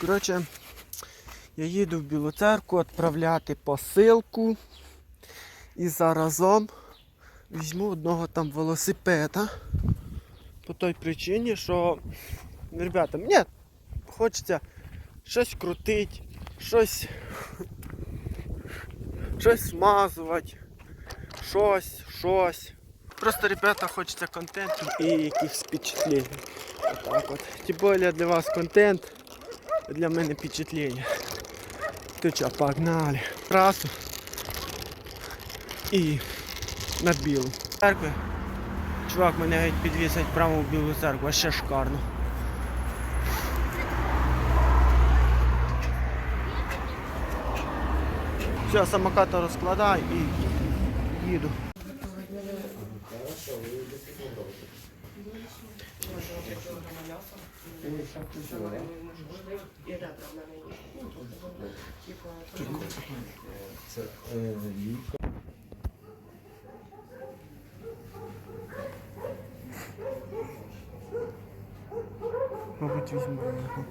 Коротше, я їду в Білу церкву відправляти посилку. І заразом візьму одного там велосипеда. По той причині, що, ребята, мені хочеться щось крутити, щось, щось смазувати, щось, щось. Просто, ребята, хочеться контенту і якихось впечатлень. Отак от. Тим більше для вас контент, для мене впечатлення. То що, погнали. Трасу і на білу. Церкви. Чувак мене геть підвісить прямо в білу церкву, ще шикарно. Все, самоката розкладаю і їду. Мабуть, візьму його.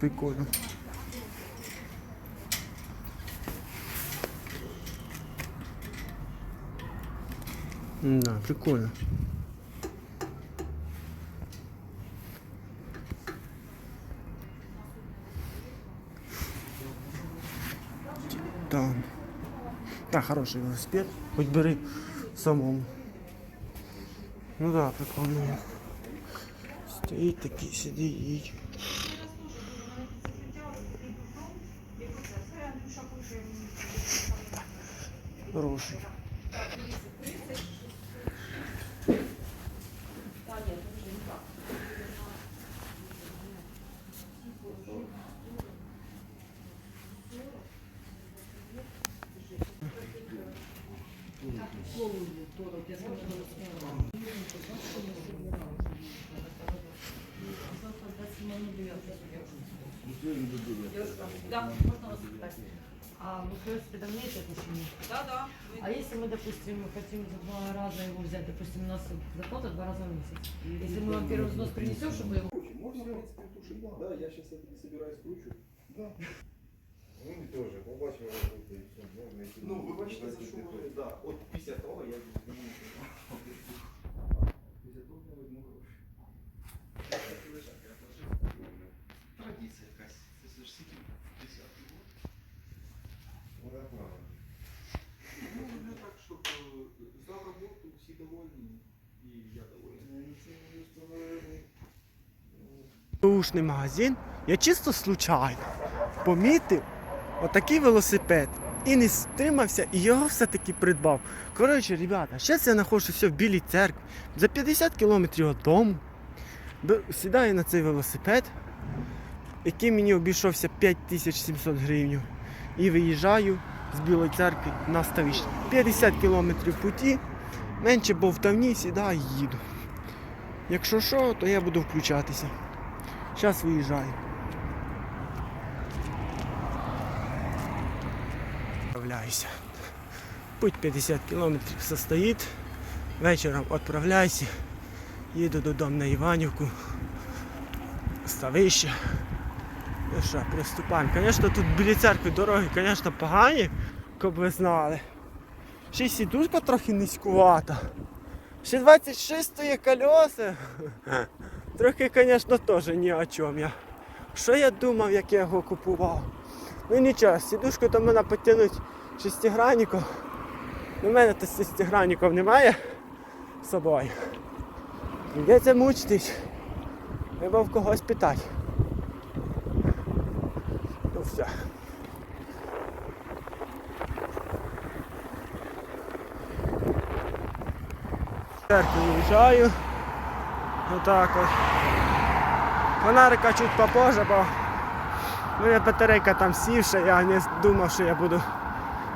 Прикольно. Да, прикольно. Там. Да, хороший велосипед. Хоть бери самому. Ну да, прикольно. Стоїть такий, сидить. Хороший. Да, можно вас? А вы, принципе, давнеете отношения? Да, да. А если мы, допустим, хотим за два раза его взять, допустим, у нас зарплата два раза в месяц. Если мы вам первый взнос принесем, чтобы его... Можно, в принципе, тушить. Да, я сейчас это не собираюсь кручу. Да. Ну теж, побачимо, як буде, і все, можна йти. Ну, ви бачите, за що ви, да, от після того я візьму. Після того я візьму гроші. Традиція якась. Це ж скільки? 50 год. Ну, так правильно. Ну, не так, щоб е, за роботу всі довольні, і я довольний. Ну, не встановлений. Бушний магазин, я чисто случайно помітив отакий велосипед і не стримався, і його все-таки придбав. Коротше, ребята, зараз я знаходжуся в Білій церкві за 50 кілометрів від дому. Сідаю на цей велосипед, який мені обійшовся 5700 гривень. І виїжджаю з Білої церкви на Ставище. 50 кілометрів путі, менше бовтавні, сідаю і їду. Якщо що, то я буду включатися. Зараз виїжджаю. Путь 50 кілометрів состоїть. Вечором відправляюся. Їду додому на Іванівку. Ставище. Ну що, приступаємо. Звісно, тут біля церкви дороги, звісно, погані, як ви знали. Ще й сідушка трохи низькувата. Ще 26 є колеса. Трохи, звісно, теж ні о чому я. Що я думав, як я його купував? Ну нічого, сідушку то мене підтягнуть шестигранником. У мене то шестигранників немає з собою. Придеться мучитись. Треба в когось питати. Ну все. Церкву виїжджаю. Отак от. Фонарика чуть попозже, бо мене батарейка там сівша, я не думав, що я буду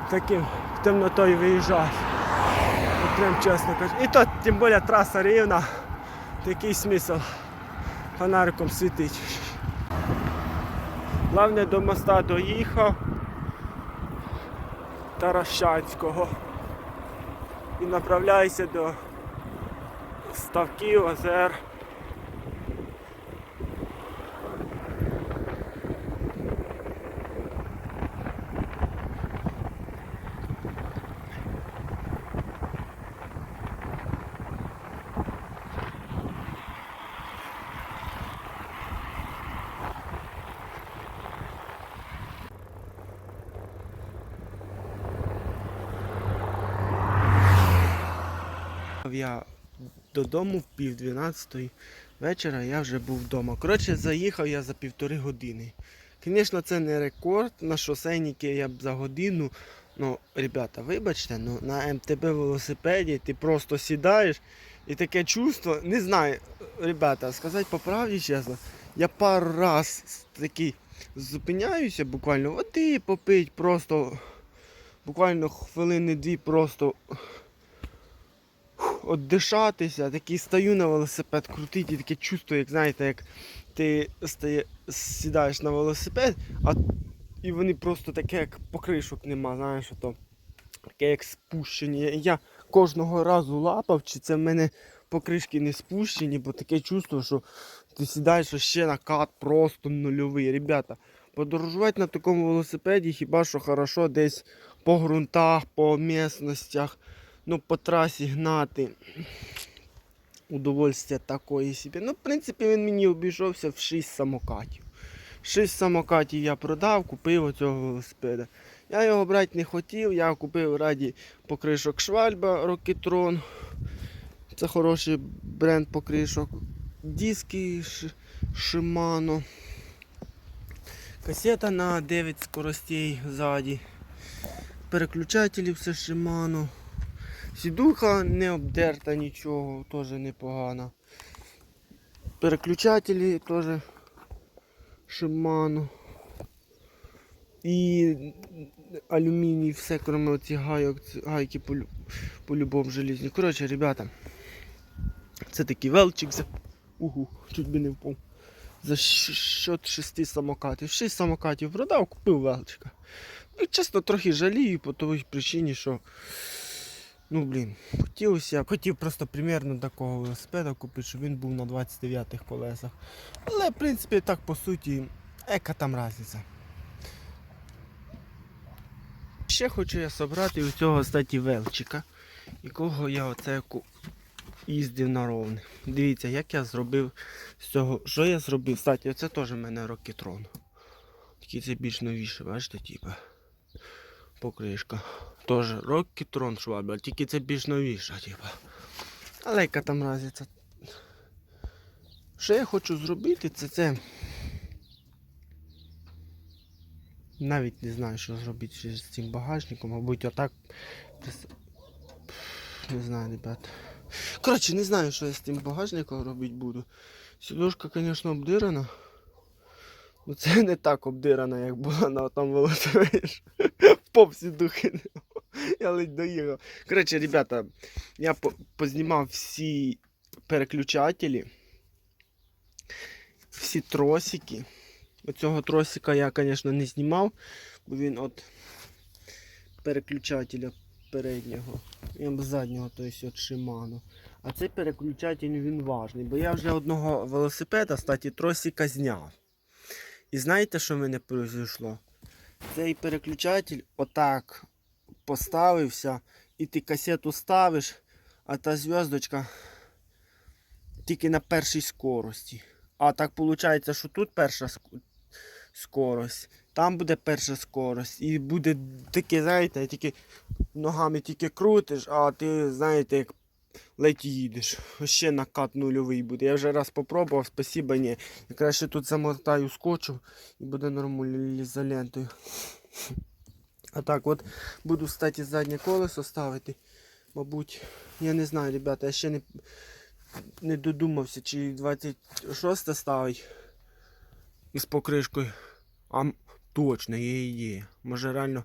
таким темнотою виїжджати. Прям чесно кажу. І то, тим більше траса рівна. Такий смисл фонариком світить. Главне до моста доїхав Таращанського і направляюся до ставків, озер. Я додому в пів дванадцятої вечора я вже був вдома. Коротше, заїхав я за півтори години. Звісно, це не рекорд на шосейники я б за годину. Ну, ребята, вибачте, ну на МТБ велосипеді ти просто сідаєш і таке чувство, не знаю, ребята, сказати по правді чесно, я пару раз такий зупиняюся, буквально води попить, просто буквально хвилини дві просто отдишатися, такий стою на велосипед, крутить і таке чувство, як знаєте, як ти стає, сідаєш на велосипед, а і вони просто таке, як покришок нема, знаєш, то таке як спущені. Я кожного разу лапав, чи це в мене покришки не спущені, бо таке чувство, що ти сідаєш ще накат просто нульовий. Ребята, подорожувати на такому велосипеді хіба що хорошо десь по ґрунтах, по місностях ну, по трасі гнати. Удовольствие такої собі. Ну, в принципі, він мені обійшовся в 6 самокатів. 6 самокатів я продав, купив оцього велосипеда. Я його брати не хотів, я купив раді покришок Швальба Рокетрон. Це хороший бренд покришок. Диски Ш- Shimano. Касета на 9 скоростей ззаді. Переключателі все Shimano. Сідуха не обдерта нічого, теж непогано. Переключателі теж Shimano. І алюміній, все, крім оці гайок, гайки полю- по-любому желізні. Коротше, ребята, це такий велчик за. Угу, чуть би не впав. За счет шести самокатів. Шість самокатів продав, купив велчика. Ну, чесно, трохи жалію по той причині, що. Ну блін, хотілося, хотів просто примірно такого велосипеда купити, щоб він був на 29-х колесах. Але в принципі так по суті, яка там різниця. Ще хочу я собрати у цього кстати, велчика, якого я оце їздив на ровне. Дивіться, як я зробив з цього. Що я зробив? Кстати, оце теж в мене рокетрон. Такий це більш новіше, бачите, типа. Покришка. Теж рокетрон швабра, тільки це більш новіша, типа. Але яка там різниця? Що я хочу зробити, це це. Навіть не знаю, що зробити з цим багажником, мабуть, отак. Не знаю, ребят. Коротше, не знаю, що я з тим багажником робити буду. Сідушка, звісно, обдирана. Ну це не так обдирана, як була на там велосипеді. Поп сідухи. Я ледь доїхав. Коротше, ребята, я по- познімав всі переключателі, всі тросики. Оцього тросика я, звісно, не знімав, бо він от переключателя переднього і заднього, тобто от Shimano. А цей переключатель він важний, бо я вже одного велосипеда, кстати, тросика зняв. І знаєте, що в мене произошло? Цей переключатель отак поставився, і ти касету ставиш, а та зв'язочка тільки на першій скорості. А так виходить, що тут перша скорость, там буде перша скорость. І буде таке, знаєте, тільки ногами тільки крутиш, а ти знаєте, як ледь їдеш. Ще накат нульовий буде. Я вже раз попробував, спасіба, ні. Я краще тут замотаю скотчем і буде нормально ізолентою. А так от буду, кстати, заднє колесо ставити. Мабуть, я не знаю, ребята, я ще не, не додумався, чи 26 ставить із покришкою. А точно є ідея. Може реально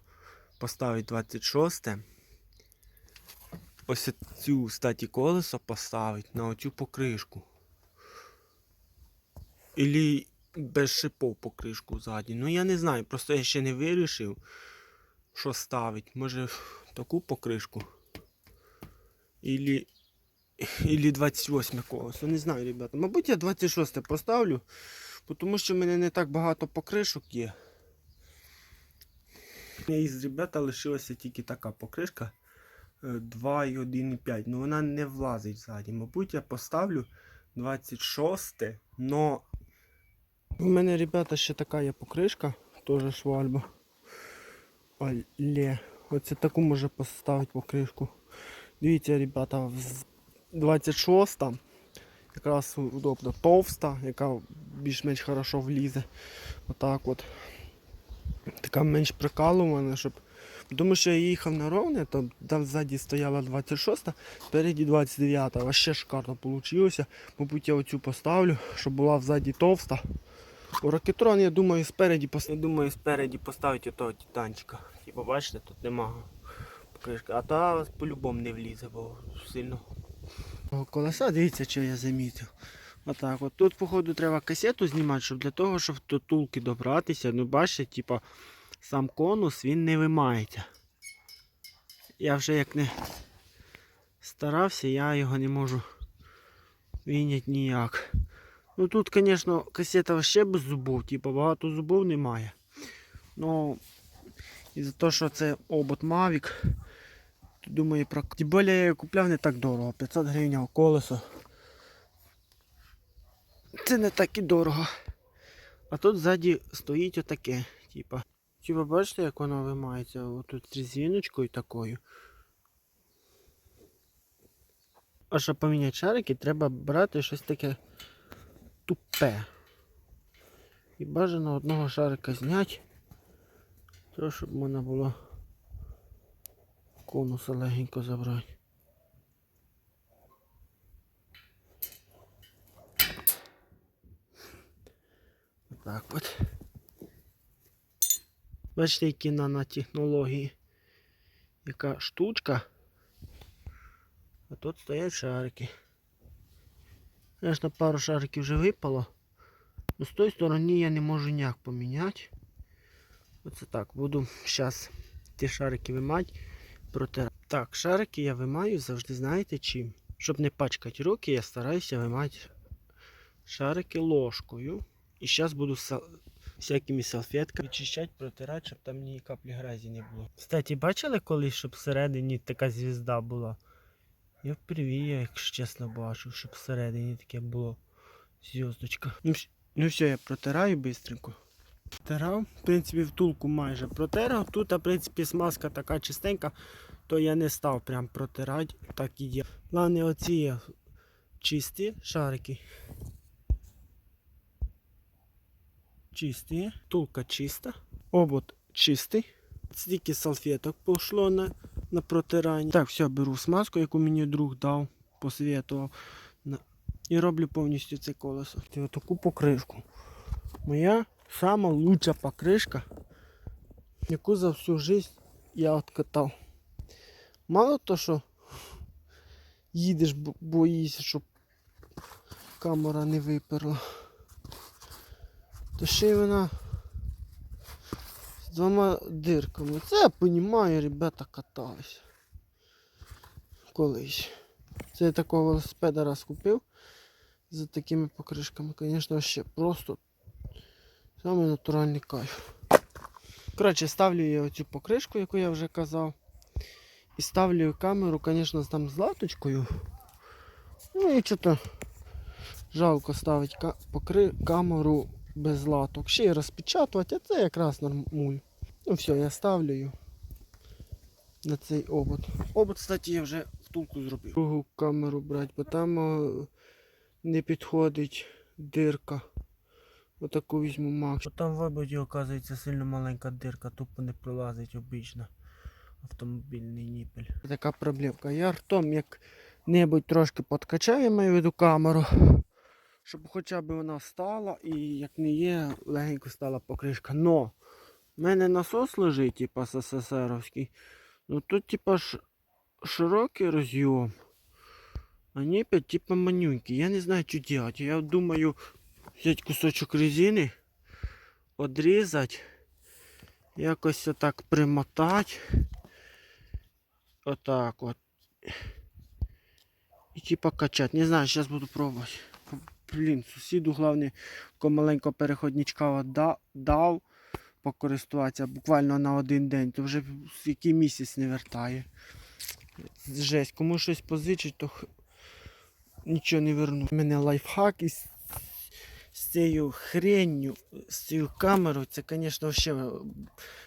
поставити 26. ось цю статі колесо поставити на оцю покришку. Ілі без шипов покришку ззаді. Ну я не знаю, просто я ще не вирішив, що ставить. Може таку покришку. Ілі, ілі 28 колесо. Не знаю, ребята. Мабуть, я 26 поставлю, тому що в мене не так багато покришок є. У мене Із ребята лишилася тільки така покришка е, 2,1,5. Ну вона не влазить ззаді. Мабуть, я поставлю 26, но у мене, ребята, ще така є покришка, теж швальба. Але оце таку може поставити покришку. Дивіться, ребята, в 26 якраз удобно товста, яка більш-менш хорошо влізе. Отак от. Така менш прикалувана, щоб. Тому що я їхав на ровне, то там ззаді стояла 26, спереді 29, вообще шикарно вийшло. Мабуть, я оцю поставлю, щоб була ззаді товста. У ракетрон, я думаю, спереді, я думаю, спереді поставити отого титанчика. Типу, бачите, тут нема покришки. А та по-любому не влізе, бо сильно. Колеса, дивіться, що я замітив. Отак, от тут, походу, треба касету знімати, щоб для того, щоб до тулки добратися. Ну, бачите, типа, сам конус він не вимається. Я вже як не старався, я його не можу вийняти ніяк. Ну тут, звісно, касета ще без зубов, типу багато зубов немає. Ну, із-за того, що це обод Mavic, то думаю, про... Тим більше я її купляв не так дорого. 500 гривень колесо. Це не так і дорого. А тут ззаді стоїть отаке, типа. Типа, бачите, як воно вимається? Отут з резиночкою такою. А щоб поміняти шарики, треба брати щось таке тупе. І бажано одного шарика зняти, то щоб можна було конуса легенько забрати. Отак от. Бачите, які нанотехнології. Яка штучка. А тут стоять шарики. Звісно, пару шариків вже випало. Но з тої сторони я не можу ніяк поміняти. Оце так. Буду зараз ті шарики вимати, протирати. Так, шарики я вимаю завжди, знаєте чим? Щоб не пачкати руки, я стараюся вимати шарики ложкою. І зараз буду всякими салфетками вичищати, протирати, щоб там ні каплі грязі не було. Кстати, бачили колись, щоб всередині така звізда була? Я впервые, якщо чесно, бачу, щоб всередині таке було зв'язочка. Ну, ну все, я протираю бистренько. Протирав, в принципі, втулку майже протирав. Тут, в принципі, смазка така чистенька, то я не став прям протирати, так і є. Главне, оці є чисті шарики. Чисті, втулка чиста, обод чистий. Стільки салфеток пішло на, на протирання. Так, все, беру смазку, яку мені друг дав, посвятував. І роблю повністю це колесо. Це таку покришку. Моя сама лучша покришка, яку за всю життя я откатав. Мало то, що їдеш, бо- боїшся, щоб камера не виперла. То ще й вона з двома дирками. Це я розумію, ребята катались. Колись. Це я такого велосипеда раз купив з такими покришками. Звісно, ще просто самий натуральний кайф. Коротше, ставлю я оцю покришку, яку я вже казав. І ставлю камеру, звісно, там з латочкою. Ну і що-то жалко ставити покри... камеру без латок. Ще й розпечатувати, а це якраз нормуль. Ну все, я ставлю її на цей обод. Обод, кстати, я вже втулку зробив. Другу камеру брати, бо там е, не підходить дирка. Отаку візьму макс. Там в ободі, оказується, сильно маленька дирка, тупо не пролазить обично автомобільний ніпель. Така проблемка. Я ртом як-небудь трошки подкачаю, маю в виду камеру. Щоб хоча б вона встала і як не є, легенько стала покришка. Но в мене насос лежить, типа СССРовський. Ну тут типа ж широкий роз'єм. А ніпель типа манюнький. Я не знаю, що делать. Я думаю взяти кусочок резини, одрізати, якось отак примотати. Отак от. І типа качати. Не знаю, зараз буду пробувати. Блін, сусіду, головне, такого маленького переходничка да- дав покористуватися буквально на один день, то вже який місяць не вертає. Жесть, кому щось позичить, то нічого не верну. У мене лайфхак із з цією хренню, з цією камерою, це, звісно, ще,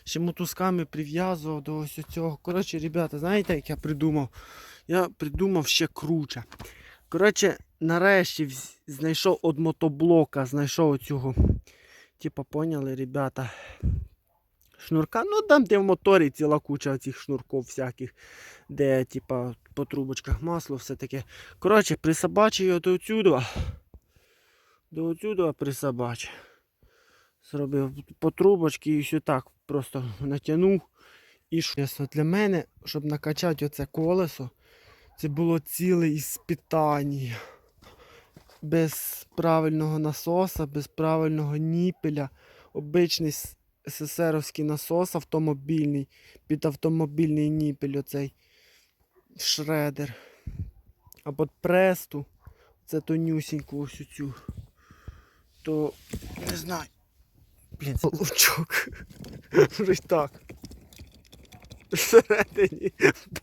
ще мотузками прив'язував до ось цього. Коротше, ребята, знаєте, як я придумав? Я придумав ще круче. Коротше, нарешті знайшов од мотоблока, знайшов цього. Типа, поняли, ребята. Шнурка, ну там, де в моторі ціла куча цих шнурків всяких, де, типа, по трубочках масло, все таке. Коротше, присобачив його до отсюда. До отсюда присобачив. Зробив по трубочці і все так просто натягнув. І що для мене, щоб накачати оце колесо, це було ціле іспитання. Без правильного насоса, без правильного ніпеля. Обичний СССРовський насос автомобільний, під автомобільний ніпель оцей шредер. А під престу, це тонюсіньку ось цю. То не знаю. Блін, це лучок. Так. Всередині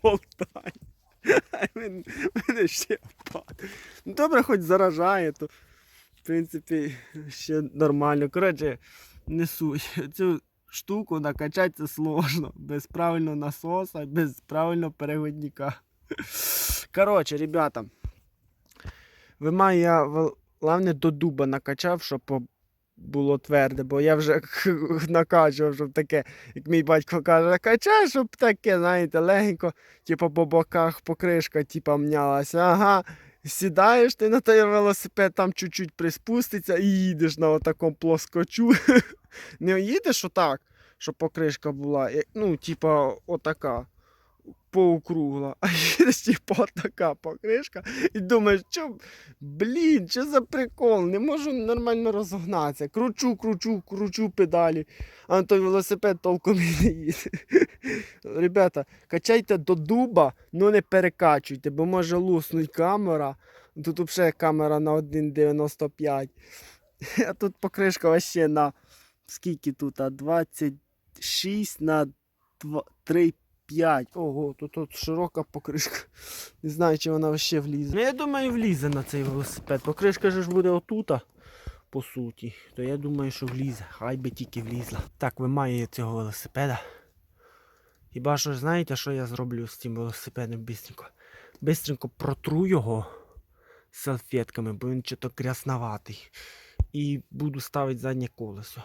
болтань. Він мене ще впад. Ну добре, хоч заражає, то в принципі ще нормально. Коротше, не суть. Цю штуку накачати це сложно. Без правильного насоса, без правильного переводника. Коротше, ребята. Вимаю я головне до дуба накачав, щоб було тверде, бо я вже накачував, щоб таке, як мій батько каже, качай, щоб таке, знаєте, легенько, типу по боках покришка, типу, мнялася. Ага. Сідаєш ти на той велосипед, там чуть-чуть приспуститься і їдеш на отакому плоскочу. Не їдеш отак, щоб покришка була, ну, типа, отака. Поокругла, а типу отака покришка, і думаєш, що, блін, що за прикол? Не можу нормально розогнатися. Кручу, кручу, кручу педалі, а той велосипед толком і не їде. Ребята, качайте до дуба, ну не перекачуйте, бо може луснуть камера. Тут взагалі камера на 1,95. А тут покришка вообще на скільки тут? А 26 на 2, 3, 5. Ого, тут, тут широка покришка. Не знаю, чи вона ще влізе. Ну, я думаю, влізе на цей велосипед. Покришка ж буде отута, по суті. То я думаю, що влізе. Хай би тільки влізла. Так, вимає цього велосипеда. Хіба що знаєте, що я зроблю з цим велосипедом бистренько? Бистренько протру його салфетками, бо він чи-то грязноватий. І буду ставити заднє колесо.